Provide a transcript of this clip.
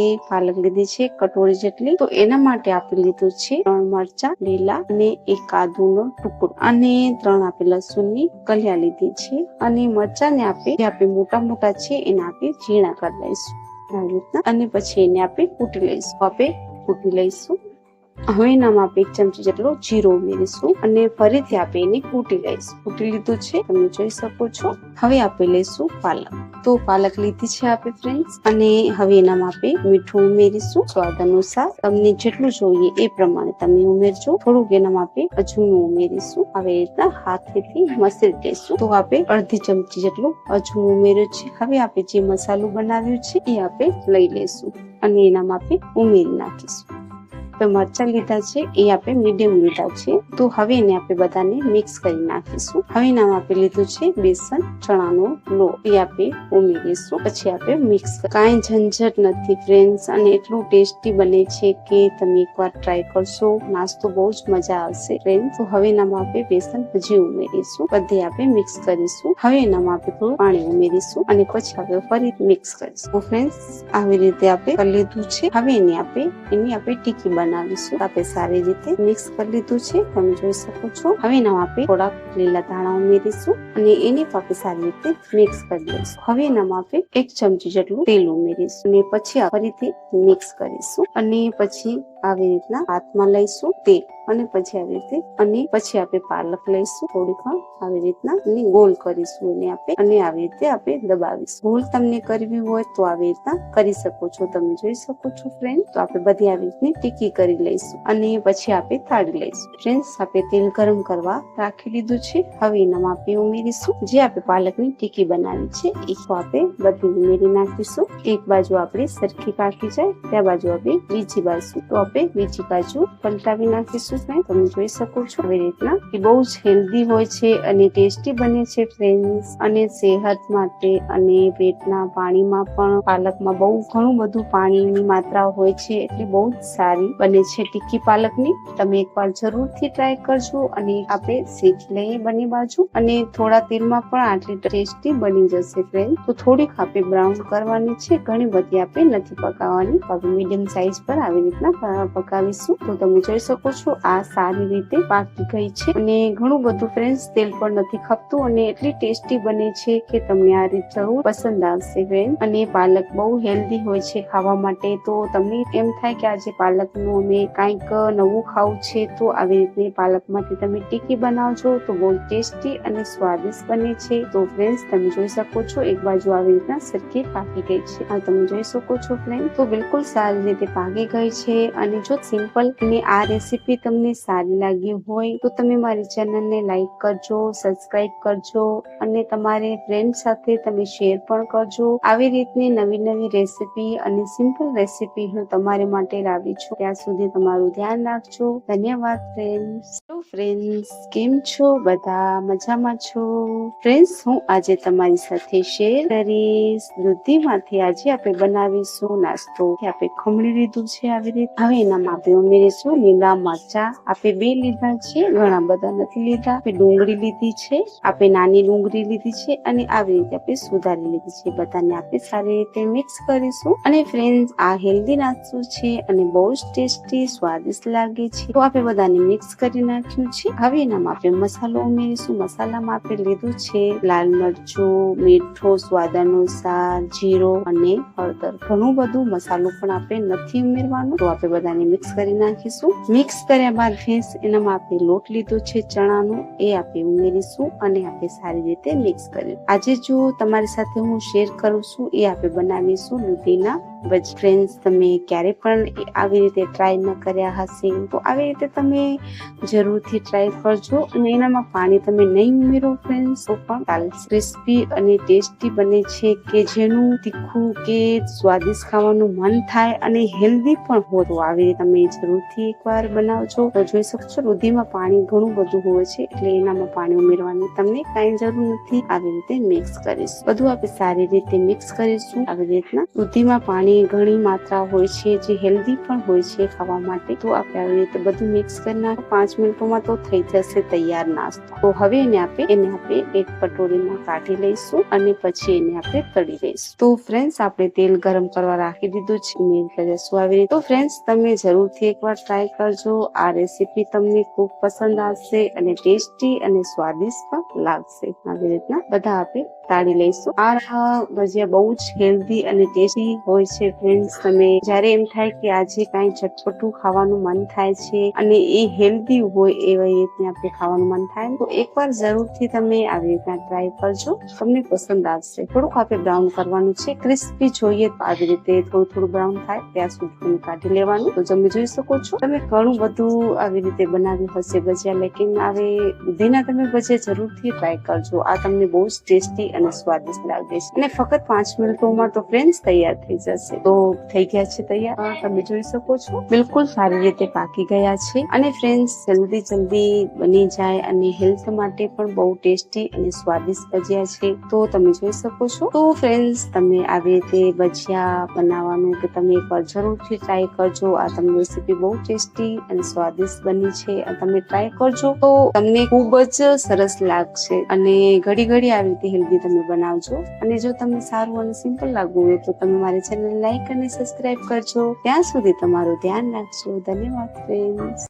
એ પાલક લીધી છે, કટોરી જેટલી. તો એના માટે આપી લીધું છે ત્રણ મરચા, લીલા અને એક આદુનો ટુકડો. અને ત્રણ આપે લસુણની કલિયા લીધી છે. અને મરચાને આપે, જે આપણે મોટા મોટા છે, એને આપણે ઝીણા કરી લઈશું. રીતના. અને પછી એને આપણે કૂટી લઈશું. આપણે કૂટી લઈશું. હવે એનામાં આપણે એક ચમચી જેટલો જીરો ઉમેરીશું અને ફરીથી આપણે એને કૂટી લઈશું. કૂટી લીધું છે, તમે જોઈ શકો છો. હવે આપણે લઈશું પાલક. તો પાલક લીધી છે આપણે ફ્રેન્ડ્સ અને હવે એનામાં આપણે મીઠું ઉમેરીશું. સ્વાદ અનુસાર તમને જેટલું જોઈએ એ પ્રમાણે તમે ઉમેરજો. થોડુંક એનામાં આપણે અજમું ઉમેરીશું. આવી રીતના હાથેથી મસળી લઈશું. તો આપણે અડધી ચમચી જેટલું અજમું ઉમેર્યું છે. હવે આપણે જે મસાલો બનાવ્યું છે એ આપણે લઈ લઈશું અને એનામાં આપણે ઉમેરી નાખીશું. તો મરચા લીધા છે, એ આપણે મીડિયમ લીધા છે. તો હવે એને આપણે બધાને મિક્સ કરી નાખીશું. હવે નામ આપણે લીધું છે બેસન, ચણાનો લો એ આપણે ઉમેરીશું. પછી આપણે મિક્સ કાંઈ ઝંઝટ નથી ફ્રેન્ડ્સ અને એટલું ટેસ્ટી બને છે કે તમે એકવાર ટ્રાય કરશો. નાસ્તો બહુ જ મજા આવશે ફ્રેન્ડ તો હવે એનામાં આપણે બેસન હજી ઉમેરીશું. બધે આપણે મિક્સ કરીશું. હવે એનામાં આપણે થોડું પાણી ઉમેરીશું અને પછી આપણે ફરી મિક્સ કરીશું. ફ્રેન્ડ્સ આવી રીતે આપણે લીધું છે. હવે એને આપણે એની આપણે ટીકી બનાવીશું. આપણે સારી રીતે મિક્સ કરી લીધું છે. તમે જોઈ શકો છો. હવે એનામાં આપણે થોડા લીલા ધાણા ઉમેરીશું અને એને પણ આપણે સારી રીતે મિક્સ કરી લઈશું. હવે એનામાં આપણે એક ચમચી જેટલું તેલ ઉમેરીશું. અને પછી ફરીથી મિક્સ કરીશું. અને પછી આવી રીતના હાથમાં લઈશું, તેલ. અને પછી આવી રીતે અને પછી આપણે પાલક લઈશું. થોડીક આવી રીતના અને ગોલ કરીશું એને આપણે. અને આવી રીતે આપણે દબાવીશું. ગોલ તમને કરવી હોય તો આવી રીતના કરી શકો છો. તમે જોઈ શકો છો ફ્રેન્ડ તો આપણે બધી આવી રીતની ટીકી કરી લઈશું. અને પછી આપણે થાળી લઈશું. ફ્રેન્ડ્સ આપણે તેલ ગરમ કરવા રાખી લીધું છે. હવે એનામાં આપણે ઉમેરીશું. જે આપણે પાલકની ટીકી બનાવી છે, એ તો આપણે બધી ઉમેરી નાખીશું. એક બાજુ આપણે સરખી પાકી જાય, ત્યાં બાજુ આપણે બીજી બાજુ. તો આપણે બીજી બાજુ પલટાવી નાખીશું friends. તમે જોઈ શકો છો આવી રીતના એ બહુ જ હેલ્ધી હોય છે અને ટેસ્ટી બને છે ફ્રેન્ડ્સ અને સેહત માટે અને પેટના પાણીમાં પણ, પાલકમાં બહુ ઘણું બધું પાણીની માત્રા હોય છે, એટલે બહુ જ સારી બને છે ટીકી પાલકની. તમે એકવાર જરૂરથી ટ્રાય કરજો અને આપણે શીખ લઈએ બંને બાજુ. અને થોડા તેલમાં પણ આટલી ટેસ્ટી બની જશે ફ્રેન્ડ તો થોડીક આપણે બ્રાઉન કરવાની છે, ઘણી બધી આપણે નથી પકાવવાની. મીડિયમ સાઈઝ પર આવી રીતના પકાવીશું. તો તમે જોઈ શકો છો, આ સારી રીતે પાકી ગઈ છે. અને ઘણું બધું ફ્રેન્ડ્સ તેલ પણ નથી ખપતું અને એટલી ટેસ્ટી બને છે કે તમને આ રીત જરૂર પસંદ આવશે ફ્રેન્ડ અને પાલક બહુ હેલ્ધી હોય છે ખાવા માટે. તો તમને એમ થાય કે આજે પાલકનું અમે કાંઈક નવું ખાવું છે, તો આવી રીતે પાલકમાંથી તમે ટીકી બનાવજો. તો બહુ ટેસ્ટી અને સ્વાદિષ્ટ બને છે. તો ફ્રેન્ડ્સ તમે જોઈ શકો છો, એક બાજુ આવી રીતના સરખી પાકી ગઈ છે. આ તમે જોઈ શકો છો ફ્રેન્ડ તો બિલકુલ સારી રીતે પાકી ગઈ છે અને જો સિમ્પલ અને આ રેસીપી તમને સારી લાગી હોય, તો તમે મારી ચેનલને લાઈક કરજો સબસ્ક્રાઈબ કરજો અને તમારે ફ્રેન્ડ સાથે તમે શેર પણ કરજો. આવી રીતની નવી નવી રેસીપી અને સિમ્પલ રેસીપી હું તમારી માટે લાવી છું. ત્યાં સુધી તમારું ધ્યાન રાખજો. ધન્યવાદ ફ્રેન્ડ્સ તો ફ્રેન્ડ્સ કેમ છો? બધા મજામાં છો? ફ્રેન્ડ્સ હું આજે તમારી સાથે શેર કરીશ. દૂધીમાંથી આજે આપણે બનાવીશું નાસ્તો. આપણે ખમણી લીધું છે આવી રીતે. હવે એનામાં આપ્યું ઉમેરીશું. લીલા મરચા આપે બે લીધા છે. ઘણા બધા નથી લીધા. આપે ડુંગળી લીધી છે. આપણે નાની ડુંગળી લીધી છે અને આવી રીતે આપણે સુધારી લીધી છે. બધાને આપણે સારી રીતે મિક્સ કરીશું. અને ફ્રેન્ડ આ હેલ્ધી નાસ્તો છે અને બહુ જ ટેસ્ટી સ્વાદિષ્ટ લાગે છે. તો આપણે બધાને મિક્સ કરી નાખ્યું છે. હવે એનામાં આપણે મસાલો ઉમેરીશું. મસાલામાં આપણે લીધું છે લાલ મરચું, મીઠું સ્વાદ અનુસાર જીરો અને હળદર. ઘણું બધું મસાલો પણ આપણે નથી ઉમેરવાનો. તો આપણે બધાને મિક્સ કરી નાખીશું. મિક્સ કર્યા બાદ ફેસ એનામાં આપણે લોટ લીધો છે ચણાનો, એ આપણે ઉમેરીશું અને આપણે સારી રીતે મિક્સ કરીશું આજે જો તમારી સાથે હું શેર કરું છું, એ આપણે બનાવીશું દૂધીના બજ ફ્રેન્ડ્સ તમે ક્યારે પણ આવી રીતે ટ્રાય ન કર્યા હશે, તો આવી રીતે તમે જરૂરથી ટ્રાય કરજો અને એનામાં પાણી તમે નહીં ઉમેરો ફ્રેન્ડ્સ તો પણ ચાલશે. ક્રિસ્પી અને ટેસ્ટી બને છે કે જેનું તીખું કે સ્વાદિષ્ટ ખાવાનું મન થાય અને હેલ્ધી પણ હો, તો આવી રીતે તમે જરૂરથી એકવાર બનાવજો. તો જોઈ શકશો દૂધીમાં પાણી ઘણું બધું હોય છે, એટલે એનામાં પાણી ઉમેરવાની તમને કાંઈ જરૂર નથી. આવી રીતે મિક્સ કરીશું. બધું આપણે સારી રીતે મિક્સ કરીશું. આવી રીતના દૂધીમાં પાણી ઘણી માત્રા હોય છે, જે હેલ્ધી પણ હોય છે ખાવા માટે. તો આપણે આવી રીતે બધું મિક્સ કરી નાખો પાંચ મિનિટોમાં તો થઈ જશે તૈયાર નાસ્તો. તો હવે એને આપણે એને આપણે એક કટોરીમાં કાઢી લઈશું અને પછી એને આપણે તળી લઈશું. તો ફ્રેન્ડ્સ આપણે તેલ ગરમ કરવા રાખી દીધું છે. મેલ કરીશું આવી રીતે. તો ફ્રેન્ડ્સ તમે જરૂરથી એકવાર ટ્રાય કરજો. આ રેસીપી તમને ખૂબ પસંદ આવશે અને ટેસ્ટી અને સ્વાદિષ્ટ પણ લાગશે. આવી રીતના બધા આપણે તાળી લઈશું. આ ભજીયા બહુ જ હેલ્ધી અને ટેસ્ટી હોય છે ફ્રેન્ડ્સ તમે જ્યારે એમ થાય કે આજે કાંઈ ચટપટું ખાવાનું મન થાય છે અને એ હેલ્ધી હોય એવી રીતના આપણે ખાવાનું મન થાય, તો એકવાર જરૂરથી તમે આવી રીતના ટ્રાય કરજો. તમને પસંદ આવશે. થોડુંક આપણે બ્રાઉન કરવાનું છે. ક્રિસ્પી જોઈએ તો આવી રીતે થોડું થોડું બ્રાઉન થાય, ત્યાં સુધી કાઢી લેવાનું. તો તમે જોઈ શકો છો, તમે ઘણું બધું આવી રીતે બનાવ્યું હશે ભજીયા, લેકિન હવે દૂધીના તમે ભજીયા જરૂરથી ટ્રાય કરજો. આ તમને બહુ જ ટેસ્ટી અને સ્વાદિષ્ટ લાગે છે. અને ફક્ત પાંચ મિનિટોમાં તો ફ્રેન્ડ તૈયાર થઈ જશે. તો થઈ ગયા છે તૈયાર. તમે જોઈ શકો છો. બિલકુલ સારી રીતે પાકી ગયા છે. અને ફ્રેન્ડ્સ જલ્દી જલ્દી બની જાય અને હેલ્થ માટે પણ બહુ ટેસ્ટી અને સ્વાદિષ્ટ ભજીયા છે. તો તમે જોઈ શકો છો. તો ફ્રેન્ડ્સ તમે આવી રીતે ભજીયા બનાવવાનું કે તમે એકવાર જરૂરથી ટ્રાય કરજો. આ તમને રેસીપી બહુ ટેસ્ટી અને સ્વાદિષ્ટ બની છે. તમે ટ્રાય કરજો. તો તમને ખૂબ જ સરસ લાગશે. અને ઘડી ઘડી આવી રીતે હેલ્ધી તમે બનાવજો. અને જો તમને સારું અને સિમ્પલ લાગવું હોય તો તમે મારી ચેનલ લાઈક અને સબસ્ક્રાઇબ કરજો. ત્યાં સુધી તમારું ધ્યાન રાખજો. ધન્યવાદ ફ્રેન્ડ્સ